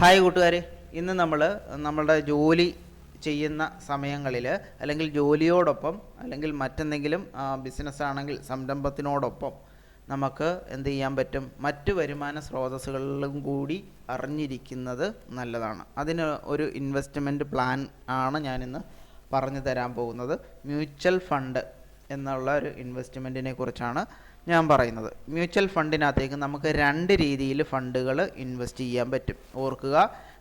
Hi കൂട്ടുകാരെ. ഇന്ന് നമ്മൾ നമ്മളുടെ ജോലി ചെയ്യുന്ന സമയങ്ങളിൽ അല്ലെങ്കിൽ ജോലിയോടൊപ്പം അല്ലെങ്കിൽ മറ്റെന്തെങ്കിലും ബിസിനസ് ആണെങ്കിൽ സംരംഭത്തിനോടൊപ്പം നമുക്ക് എന്ത് ചെയ്യാൻ പറ്റും? മറ്റ് വരുമാന സ്രോതസ്സുകളിലും കൂടി അറിഞ്ഞിരിക്കുന്നത് നല്ലതാണ്. അതിന് ഒരു ഇൻവെസ്റ്റ്മെന്റ് പ്ലാൻ ആണ് ഞാനിന്ന് പറഞ്ഞു തരാൻ പോകുന്നത്. മ്യൂച്വൽ ഫണ്ട് എന്നുള്ള ഒരു ഇൻവെസ്റ്റ്മെന്റിനെ കുറിച്ചാണ് ഞാൻ പറയുന്നത്. മ്യൂച്വൽ ഫണ്ടിനകത്തേക്ക് നമുക്ക് രണ്ട് രീതിയിൽ ഫണ്ടുകൾ ഇൻവെസ്റ്റ് ചെയ്യാൻ പറ്റും. ഓർക്കുക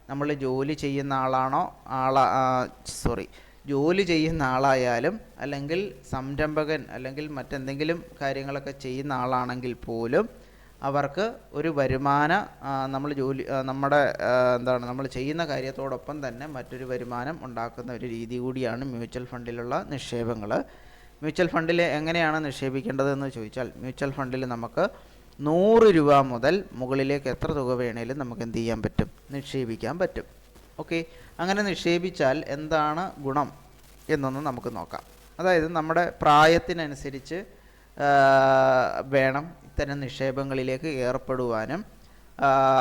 നമ്മൾ ജോലി ചെയ്യുന്ന ആളാണോ? ആളാ സോറി ജോലി ചെയ്യുന്ന ആളായാലും അല്ലെങ്കിൽ സംരംഭകൻ അല്ലെങ്കിൽ മറ്റെന്തെങ്കിലും കാര്യങ്ങളൊക്കെ ചെയ്യുന്ന ആളാണെങ്കിൽ പോലും അവർക്ക് ഒരു വരുമാന നമ്മൾ ജോലി നമ്മുടെ എന്താണ് നമ്മൾ ചെയ്യുന്ന കാര്യത്തോടൊപ്പം തന്നെ മറ്റൊരു വരുമാനം ഉണ്ടാക്കുന്ന ഒരു രീതി കൂടിയാണ് മ്യൂച്വൽ ഫണ്ടിലുള്ള നിക്ഷേപങ്ങൾ മ്യൂച്വൽ ഫണ്ടിൽ എങ്ങനെയാണ് നിക്ഷേപിക്കേണ്ടതെന്ന് ചോദിച്ചാൽ മ്യൂച്വൽ ഫണ്ടിൽ നമുക്ക് നൂറ് രൂപ മുതൽ മുകളിലേക്ക് എത്ര തുക വേണേലും നമുക്ക് എന്ത് ചെയ്യാൻ പറ്റും? നിക്ഷേപിക്കാൻ പറ്റും. ഓക്കെ? അങ്ങനെ നിക്ഷേപിച്ചാൽ എന്താണ് ഗുണം എന്നൊന്ന് നമുക്ക് നോക്കാം. അതായത് നമ്മുടെ പ്രായത്തിനനുസരിച്ച് വേണം ഇത്തരം നിക്ഷേപങ്ങളിലേക്ക് ഏർപ്പെടുവാനും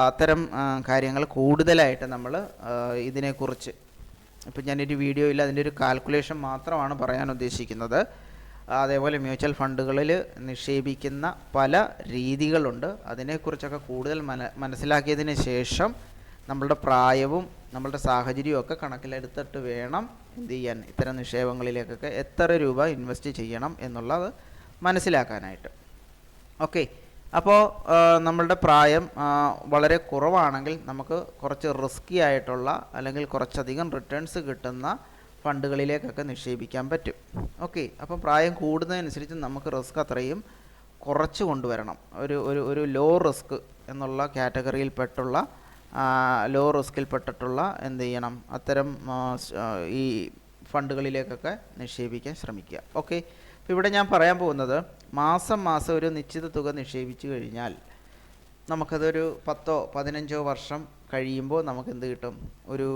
അത്തരം കാര്യങ്ങൾ കൂടുതലായിട്ട് നമ്മൾ ഇതിനെക്കുറിച്ച്. ഇപ്പം ഞാനൊരു വീഡിയോയിൽ അതിന്റെ ഒരു കാൽക്കുലേഷൻ മാത്രമാണ് പറയാൻ ഉദ്ദേശിക്കുന്നത്. അതേപോലെ മ്യൂച്വൽ ഫണ്ടുകളിൽ നിക്ഷേപിക്കുന്ന പല രീതികളുണ്ട്. അതിനെക്കുറിച്ചൊക്കെ കൂടുതൽ മന മനസ്സിലാക്കിയതിന് ശേഷം നമ്മളുടെ പ്രായവും നമ്മളുടെ സാഹചര്യവും ഒക്കെ കണക്കിലെടുത്തിട്ട് വേണം എന്ത് ചെയ്യാൻ ഇത്തരം നിക്ഷേപങ്ങളിലേക്കൊക്കെ എത്ര രൂപ ഇൻവെസ്റ്റ് ചെയ്യണം എന്നുള്ളത് മനസ്സിലാക്കാനായിട്ട്. ഓക്കെ. അപ്പോൾ നമ്മളുടെ പ്രായം വളരെ കുറവാണെങ്കിൽ നമുക്ക് കുറച്ച് റിസ്കി ആയിട്ടുള്ള അല്ലെങ്കിൽ കുറച്ചധികം റിട്ടേൺസ് കിട്ടുന്ന ഫണ്ടുകളിലേക്കൊക്കെ നിക്ഷേപിക്കാൻ പറ്റും. ഓക്കെ അപ്പം പ്രായം കൂടുന്നതനുസരിച്ച് നമുക്ക് റിസ്ക് അത്രയും കുറച്ച് കൊണ്ടുവരണം. ഒരു ഒരു ഒരു ലോ റിസ്ക് എന്നുള്ള കാറ്റഗറിയിൽപ്പെട്ടുള്ള ലോ റിസ്കിൽപ്പെട്ടിട്ടുള്ള എന്ത് ചെയ്യണം? അത്തരം ഈ ഫണ്ടുകളിലേക്കൊക്കെ നിക്ഷേപിക്കാൻ ശ്രമിക്കുക. ഓക്കെ അപ്പോൾ ഇവിടെ ഞാൻ പറയാൻ പോകുന്നത് മാസം മാസം ഒരു നിശ്ചിത തുക നിക്ഷേപിച്ചു കഴിഞ്ഞാൽ നമുക്കതൊരു പത്തോ പതിനഞ്ചോ വർഷം കഴിയുമ്പോൾ നമുക്ക് എന്ത് കിട്ടും? ഒരു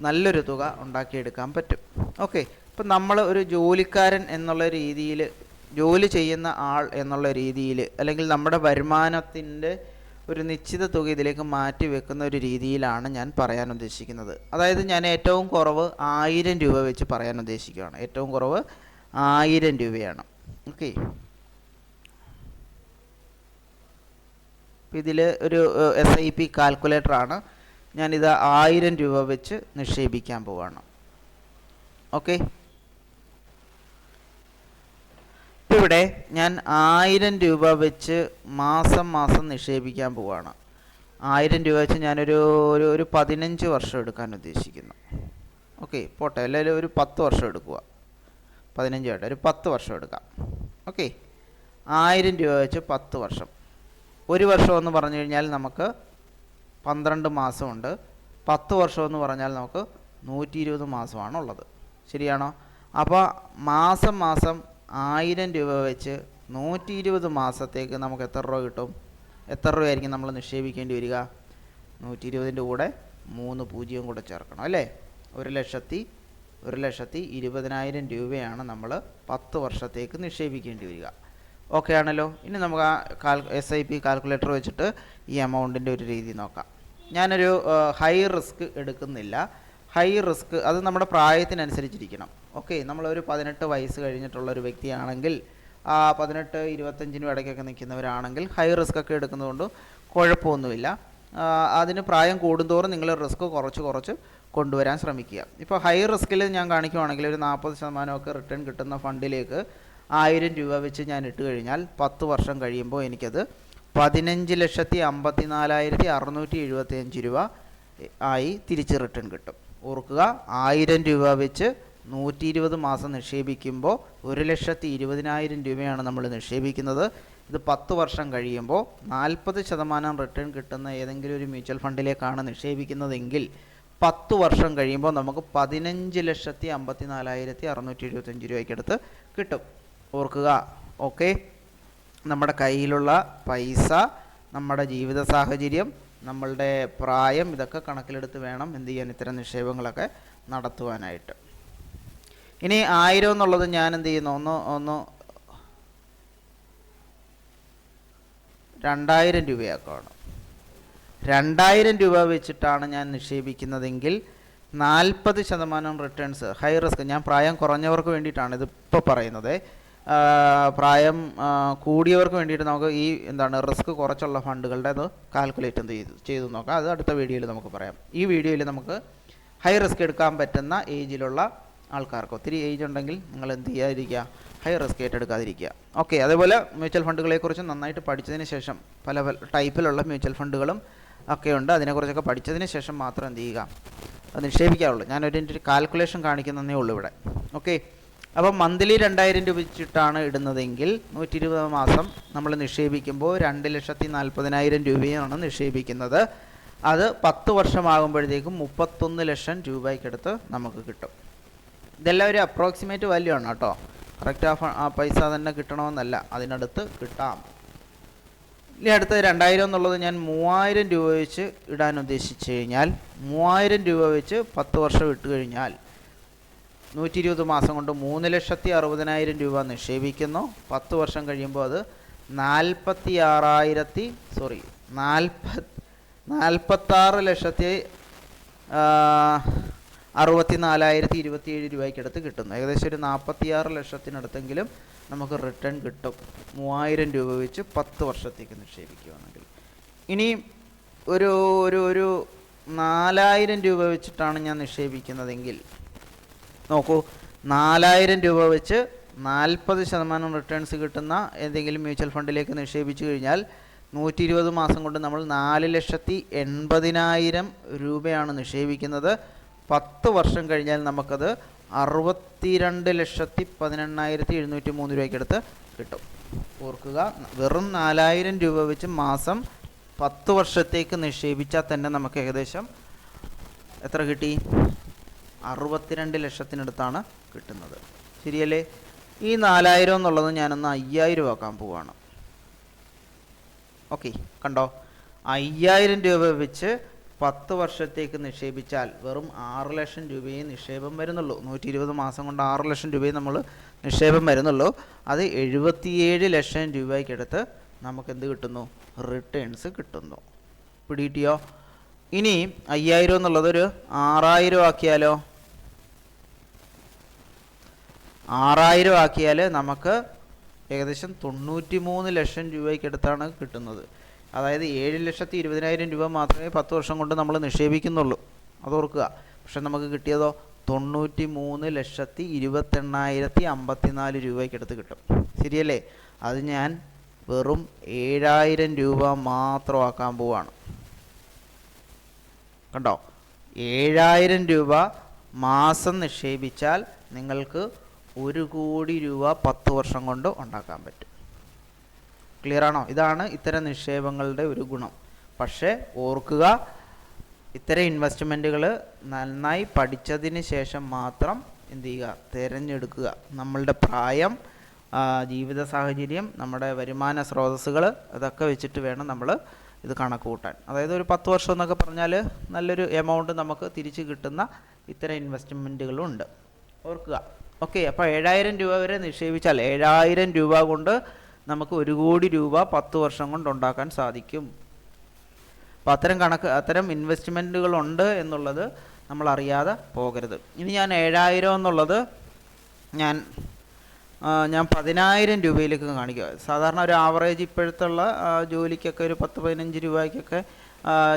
നല്ലൊരു തുക ഉണ്ടാക്കിയെടുക്കാൻ പറ്റും. ഓക്കെ ഇപ്പം നമ്മൾ ഒരു ജോലിക്കാരൻ എന്നുള്ള രീതിയിൽ ജോലി ചെയ്യുന്ന ആൾ എന്നുള്ള രീതിയിൽ അല്ലെങ്കിൽ നമ്മുടെ വരുമാനത്തിന്റെ ഒരു നിശ്ചിത തുക ഇതിലേക്ക് മാറ്റി വെക്കുന്ന ഒരു രീതിയിലാണ് ഞാൻ പറയാൻ ഉദ്ദേശിക്കുന്നത്. അതായത് ഞാൻ ഏറ്റവും കുറവ് ആയിരം രൂപ വെച്ച് പറയാൻ ഉദ്ദേശിക്കുകയാണ്. ഏറ്റവും കുറവ് ആയിരം രൂപയാണ്. ഓക്കെ. ഇതിൽ ഒരു എസ് ഐ പി കാൽക്കുലേറ്ററാണ് ഞാനിത് ആയിരം രൂപ വെച്ച് നിക്ഷേപിക്കാൻ പോവാണ്. ഓക്കെ? ഇപ്പം ഇവിടെ ഞാൻ ആയിരം രൂപ വെച്ച് മാസം മാസം നിക്ഷേപിക്കാൻ പോവാണ്. ആയിരം രൂപ വെച്ച് ഞാനൊരു ഒരു ഒരു പതിനഞ്ച് വർഷം എടുക്കാൻ ഉദ്ദേശിക്കുന്നു. ഓക്കെ പോട്ടെ. അല്ലെങ്കിൽ ഒരു പത്ത് വർഷം എടുക്കുക പതിനഞ്ച് വേണ്ട ഒരു പത്ത് വർഷം എടുക്കാം. ഓക്കെ. ആയിരം രൂപ വെച്ച് പത്ത് വർഷം. ഒരു വർഷം എന്ന് പറഞ്ഞു കഴിഞ്ഞാൽ നമുക്ക് പന്ത്രണ്ട് മാസമുണ്ട്. പത്ത് വർഷമെന്ന് പറഞ്ഞാൽ നമുക്ക് നൂറ്റി ഇരുപത് മാസമാണ് ഉള്ളത് ശരിയാണോ? അപ്പോൾ മാസം മാസം ആയിരം രൂപ വെച്ച് നൂറ്റി ഇരുപത് മാസത്തേക്ക് നമുക്ക് എത്ര രൂപ കിട്ടും? എത്ര രൂപയായിരിക്കും നമ്മൾ നിക്ഷേപിക്കേണ്ടി വരിക? നൂറ്റി ഇരുപതിന്റെ കൂടെ മൂന്ന് പൂജ്യവും കൂടെ ചേർക്കണം അല്ലേ? ഒരു ലക്ഷത്തി ഒരു ലക്ഷത്തി ഇരുപതിനായിരം രൂപയാണ് നമ്മൾ പത്ത് വർഷത്തേക്ക് നിക്ഷേപിക്കേണ്ടി വരിക. ഓക്കെ ആണല്ലോ. ഇനി നമുക്ക് ആ കാൽ എസ് ഐ പി കാൽക്കുലേറ്റർ വെച്ചിട്ട് ഈ എമൗണ്ടിന്റെ ഒരു രീതി നോക്കാം. ഞാനൊരു ഹൈ റിസ്ക് എടുക്കുന്നില്ല. ഹൈ റിസ്ക് അത് നമ്മുടെ പ്രായത്തിനനുസരിച്ചിരിക്കണം. ഓക്കെ നമ്മളൊരു പതിനെട്ട് വയസ്സ് കഴിഞ്ഞിട്ടുള്ള ഒരു വ്യക്തിയാണെങ്കിൽ പതിനെട്ട് ഇരുപത്തഞ്ചിനും ഇടയ്ക്കൊക്കെ നിൽക്കുന്നവരാണെങ്കിൽ ഹൈ റിസ്ക് ഒക്കെ എടുക്കുന്നതുകൊണ്ട് കുഴപ്പമൊന്നുമില്ല. അതിന് പ്രായം കൂടുന്തോറും നിങ്ങൾ റിസ്ക് കുറച്ച് കുറച്ച് കൊണ്ടുവരാൻ ശ്രമിക്കുക. ഇപ്പോൾ ഹൈ റിസ്കിൽ ഞാൻ കാണിക്കുവാണെങ്കിൽ ഒരു നാൽപ്പത് ശതമാനമൊക്കെ റിട്ടേൺ കിട്ടുന്ന ഫണ്ടിലേക്ക് ആയിരം രൂപ വെച്ച് ഞാൻ ഇട്ട് കഴിഞ്ഞാൽ പത്ത് വർഷം കഴിയുമ്പോൾ എനിക്കത് പതിനഞ്ച് ലക്ഷത്തി അമ്പത്തി നാലായിരത്തി അറുന്നൂറ്റി എഴുപത്തി അഞ്ച് രൂപ ആയി തിരിച്ച് റിട്ടേൺ കിട്ടും. ഓർക്കുക ആയിരം രൂപ വെച്ച് നൂറ്റി ഇരുപത് മാസം നിക്ഷേപിക്കുമ്പോൾ ഒരു ലക്ഷത്തി ഇരുപതിനായിരം രൂപയാണ് നമ്മൾ നിക്ഷേപിക്കുന്നത്. ഇത് പത്ത് വർഷം കഴിയുമ്പോൾ നാൽപ്പത് ശതമാനം റിട്ടേൺ കിട്ടുന്ന ഏതെങ്കിലും ഒരു മ്യൂച്വൽ ഫണ്ടിലേക്കാണ് നിക്ഷേപിക്കുന്നതെങ്കിൽ പത്ത് വർഷം കഴിയുമ്പോൾ നമുക്ക് പതിനഞ്ച് ലക്ഷത്തി അമ്പത്തി നാലായിരത്തി അറുന്നൂറ്റി എഴുപത്തഞ്ച് രൂപയ്ക്കടുത്ത് കിട്ടും. ഓർക്കുക. ഓക്കെ നമ്മുടെ കയ്യിലുള്ള പൈസ നമ്മുടെ ജീവിത സാഹചര്യം നമ്മളുടെ പ്രായം ഇതൊക്കെ കണക്കിലെടുത്ത് വേണം എന്ത് ചെയ്യാൻ ഇത്തരം നിക്ഷേപങ്ങളൊക്കെ നടത്തുവാനായിട്ട്. ഇനി ആയിരം എന്നുള്ളത് ഞാൻ എന്ത് ചെയ്യുന്നു? ഒന്ന് ഒന്ന് രണ്ടായിരം രൂപയാക്കാണ് രണ്ടായിരം രൂപ വെച്ചിട്ടാണ് ഞാൻ നിക്ഷേപിക്കുന്നതെങ്കിൽ നാൽപ്പത് ശതമാനം റിട്ടേൺസ് ഹൈ റിസ്ക് ഞാൻ പ്രായം കുറഞ്ഞവർക്ക് വേണ്ടിയിട്ടാണ് ഇതിപ്പോൾ പറയുന്നത്. പ്രായം കൂടിയവർക്ക് വേണ്ടിയിട്ട് നമുക്ക് ഈ എന്താണ് റിസ്ക് കുറച്ചുള്ള ഫണ്ടുകളുടെ അത് കാൽക്കുലേറ്റ് ചെയ്തു ചെയ്തു നോക്കാം. അത് അടുത്ത വീഡിയോയിൽ നമുക്ക് പറയാം. ഈ വീഡിയോയിൽ നമുക്ക് ഹൈ റിസ്ക് എടുക്കാൻ പറ്റുന്ന ഏജിലുള്ള ആൾക്കാർക്ക് ഒത്തിരി ഏജ് ഉണ്ടെങ്കിൽ നിങ്ങൾ എന്ത് ചെയ്യാതിരിക്കുക ഹൈ റിസ്ക് ഏറ്റെടുക്കാതിരിക്കുക. ഓക്കെ അതേപോലെ മ്യൂച്വൽ ഫണ്ടുകളെക്കുറിച്ച് നന്നായിട്ട് പഠിച്ചതിന് ശേഷം പല പല ടൈപ്പിലുള്ള മ്യൂച്വൽ ഫണ്ടുകളും ഒക്കെ ഉണ്ട്. അതിനെക്കുറിച്ചൊക്കെ പഠിച്ചതിന് ശേഷം മാത്രം എന്ത് ചെയ്യുക അത് നിക്ഷേപിക്കാറുള്ളൂ ഞാനൊരു കാൽക്കുലേഷൻ കാണിക്കുന്നതേ ഉള്ളൂ ഇവിടെ. ഓക്കെ അപ്പം മന്ത്ലി രണ്ടായിരം രൂപ വെച്ചിട്ടാണ് ഇടുന്നതെങ്കിൽ നൂറ്റി ഇരുപത് മാസം നമ്മൾ നിക്ഷേപിക്കുമ്പോൾ രണ്ട് ലക്ഷത്തി നാൽപ്പതിനായിരം രൂപയാണ് നിക്ഷേപിക്കുന്നത്. അത് പത്ത് വർഷമാകുമ്പോഴത്തേക്കും മുപ്പത്തൊന്ന് ലക്ഷം രൂപയ്ക്കടുത്ത് നമുക്ക് കിട്ടും. ഇതെല്ലാം ഒരു അപ്രോക്സിമേറ്റ് വാല്യൂ ആണ് കേട്ടോ. കറക്റ്റ് ആ പൈസ തന്നെ കിട്ടണമെന്നല്ല. അതിനടുത്ത് കിട്ടാം. ഇനി അടുത്തത് രണ്ടായിരം എന്നുള്ളത് ഞാൻ മൂവായിരം രൂപ വെച്ച് ഇടാൻ ഉദ്ദേശിച്ചു കഴിഞ്ഞാൽ മൂവായിരം രൂപ വെച്ച് പത്ത് വർഷം ഇട്ട് കഴിഞ്ഞാൽ നൂറ്റി ഇരുപത് മാസം കൊണ്ട് മൂന്ന് ലക്ഷത്തി അറുപതിനായിരം രൂപ നിക്ഷേപിക്കുന്നു. പത്ത് വർഷം കഴിയുമ്പോൾ അത് നാൽപ്പത്തി ആറായിരത്തി സോറി നാൽപ്പത് നാൽപ്പത്താറ് ലക്ഷത്തി അറുപത്തി നാലായിരത്തി ഇരുപത്തിയേഴ് രൂപയ്ക്കടുത്ത് കിട്ടുന്നു. ഏകദേശം ഒരു നാൽപ്പത്തിയാറ് ലക്ഷത്തിനടുത്തെങ്കിലും നമുക്ക് റിട്ടേൺ കിട്ടും. മൂവായിരം രൂപ വെച്ച് പത്ത് വർഷത്തേക്ക് നിക്ഷേപിക്കുകയാണെങ്കിൽ ഇനി ഒരു ഒരു ഒരു നാലായിരം രൂപ വെച്ചിട്ടാണ് ഞാൻ നിക്ഷേപിക്കുന്നതെങ്കിൽ നോക്കൂ നാലായിരം രൂപ വെച്ച് നാൽപ്പത് ശതമാനം റിട്ടേൺസ് കിട്ടുന്ന ഏതെങ്കിലും മ്യൂച്വൽ ഫണ്ടിലേക്ക് നിക്ഷേപിച്ചു കഴിഞ്ഞാൽ നൂറ്റി ഇരുപത് മാസം കൊണ്ട് നമ്മൾ നാല് ലക്ഷത്തി എൺപതിനായിരം രൂപയാണ് നിക്ഷേപിക്കുന്നത്. പത്ത് വർഷം കഴിഞ്ഞാൽ നമുക്കത് അറുപത്തിരണ്ട് ലക്ഷത്തി പതിനെണ്ണായിരത്തി എഴുന്നൂറ്റി മൂന്ന് രൂപയ്ക്കടുത്ത് കിട്ടും. ഓർക്കുക വെറും നാലായിരം രൂപ വെച്ച് മാസം പത്ത് വർഷത്തേക്ക് നിക്ഷേപിച്ചാൽ തന്നെ നമുക്ക് ഏകദേശം എത്ര കിട്ടി? അറുപത്തിരണ്ട് ലക്ഷത്തിനടുത്താണ് കിട്ടുന്നത്. ശരിയല്ലേ? ഈ നാലായിരം എന്നുള്ളത് ഞാനൊന്ന് അയ്യായിരം ആക്കാൻ പോവാണ്. ഓക്കെ കണ്ടോ? അയ്യായിരം രൂപ വെച്ച് പത്ത് വർഷത്തേക്ക് നിക്ഷേപിച്ചാൽ വെറും ആറ് ലക്ഷം രൂപയെ നിക്ഷേപം വരുന്നുള്ളൂ. നൂറ്റി ഇരുപത് മാസം കൊണ്ട് ആറ് ലക്ഷം രൂപയെ നമ്മൾ നിക്ഷേപം വരുന്നുള്ളൂ. അത് എഴുപത്തിയേഴ് ലക്ഷം രൂപയ്ക്കടുത്ത് നമുക്ക് എന്ത് കിട്ടുന്നു? റിട്ടേൺസ് കിട്ടുന്നു. പിടിയിട്ടിയോ ഇനി അയ്യായിരം എന്നുള്ളതൊരു ആറായിരം ആക്കിയാലോ? ആറായിരം ആക്കിയാൽ നമുക്ക് ഏകദേശം തൊണ്ണൂറ്റി മൂന്ന് ലക്ഷം രൂപയ്ക്കടുത്താണ് കിട്ടുന്നത്. അതായത് ഏഴ് ലക്ഷത്തി ഇരുപതിനായിരം രൂപ മാത്രമേ പത്ത് വർഷം കൊണ്ട് നമ്മൾ നിക്ഷേപിക്കുന്നുള്ളൂ. അത് ഓർക്കുക പക്ഷെ നമുക്ക് കിട്ടിയതോ തൊണ്ണൂറ്റി മൂന്ന് ലക്ഷത്തി ഇരുപത്തെണ്ണായിരത്തി അമ്പത്തിനാല് രൂപയ്ക്കടുത്ത് കിട്ടും. ശരിയല്ലേ? അത് ഞാൻ വെറും ഏഴായിരം രൂപ മാത്രമാക്കാൻ പോവാണ്. കണ്ടോ? ഏഴായിരം രൂപ മാസം നിക്ഷേപിച്ചാൽ നിങ്ങൾക്ക് ഒരു കോടി രൂപ പത്ത് വർഷം കൊണ്ട് ഉണ്ടാക്കാൻ പറ്റും. ക്ലിയർ ആണോ? ഇതാണ് ഇത്തരം നിക്ഷേപങ്ങളുടെ ഒരു ഗുണം. പക്ഷേ ഓർക്കുക ഇത്തരം ഇൻവെസ്റ്റ്മെന്റുകൾ നന്നായി പഠിച്ചതിന് ശേഷം മാത്രം എന്ത് ചെയ്യുക? തിരഞ്ഞെടുക്കുക. നമ്മളുടെ പ്രായം ജീവിത സാഹചര്യം നമ്മുടെ വരുമാന സ്രോതസ്സുകൾ അതൊക്കെ വെച്ചിട്ട് വേണം നമ്മൾ ഇത് കണക്ക് കൂട്ടാൻ. അതായത് ഒരു പത്ത് വർഷം എന്നൊക്കെ പറഞ്ഞാൽ നല്ലൊരു എമൗണ്ട് നമുക്ക് തിരിച്ച് കിട്ടുന്ന ഇത്തരം ഇൻവെസ്റ്റ്മെന്റുകളും ഉണ്ട് ഓർക്കുക. ഓക്കെ അപ്പോൾ ഏഴായിരം രൂപ വരെ നിക്ഷേപിച്ചാൽ ഏഴായിരം രൂപ കൊണ്ട് നമുക്ക് ഒരു കോടി രൂപ പത്ത് വർഷം കൊണ്ട് ഉണ്ടാക്കാൻ സാധിക്കും. അപ്പോൾ അത്തരം കണക്ക് അത്തരം ഇൻവെസ്റ്റ്മെന്റുകളുണ്ട് എന്നുള്ളത് നമ്മൾ അറിയാതെ പോകരുത്. ഇനി ഞാൻ ഏഴായിരം എന്നുള്ളത് ഞാൻ ഞാൻ പതിനായിരം രൂപയിലേക്ക് കാണിക്കുക സാധാരണ ഒരു ആവറേജ് ഇപ്പോഴത്തുള്ള ജോലിക്കൊക്കെ ഒരു പത്ത് പതിനഞ്ച് രൂപയ്ക്കൊക്കെ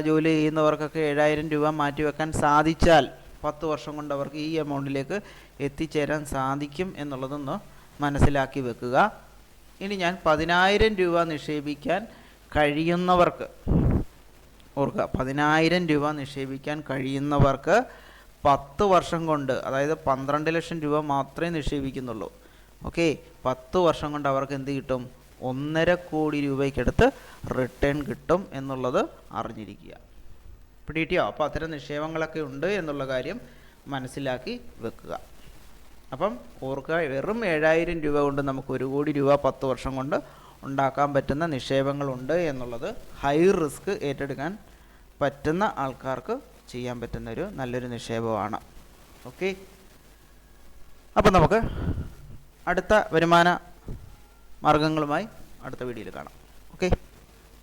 ജോലി ചെയ്യുന്നവർക്കൊക്കെ ഏഴായിരം രൂപ മാറ്റിവെക്കാൻ സാധിച്ചാൽ പത്ത് വർഷം കൊണ്ട് അവർക്ക് ഈ എമൗണ്ടിലേക്ക് എത്തിച്ചേരാൻ സാധിക്കും എന്നുള്ളതൊന്ന് മനസ്സിലാക്കി വെക്കുക. ഇനി ഞാൻ പതിനായിരം രൂപ നിക്ഷേപിക്കാൻ കഴിയുന്നവർക്ക് ഓർക്കുക പതിനായിരം രൂപ നിക്ഷേപിക്കാൻ കഴിയുന്നവർക്ക് പത്ത് വർഷം കൊണ്ട് അതായത് പന്ത്രണ്ട് ലക്ഷം രൂപ മാത്രമേ നിക്ഷേപിക്കുന്നുള്ളൂ. ഓക്കെ പത്ത് വർഷം കൊണ്ട് അവർക്ക് എന്ത് കിട്ടും? ഒന്നര കോടി രൂപയ്ക്കടുത്ത് റിട്ടേൺ കിട്ടും എന്നുള്ളത് അറിഞ്ഞിരിക്കുക. പിടികിട്ടിയോ? അപ്പോൾ അത്തരം നിക്ഷേപങ്ങളൊക്കെ ഉണ്ട് എന്നുള്ള കാര്യം മനസ്സിലാക്കി വെക്കുക. അപ്പം ഓർക്കുക വെറും ഏഴായിരം രൂപ കൊണ്ട് നമുക്ക് ഒരു കോടി രൂപ പത്ത് വർഷം കൊണ്ട് ഉണ്ടാക്കാൻ പറ്റുന്ന നിക്ഷേപങ്ങളുണ്ട് എന്നുള്ളത് ഹൈ റിസ്ക് ഏറ്റെടുക്കാൻ പറ്റുന്ന ആൾക്കാർക്ക് ചെയ്യാൻ പറ്റുന്ന ഒരു നല്ലൊരു നിക്ഷേപമാണ്. ഓക്കെ? അപ്പം നമുക്ക് അടുത്ത വരുമാന മാർഗങ്ങളുമായി അടുത്ത വീഡിയോയിൽ കാണാം. ഓക്കെ?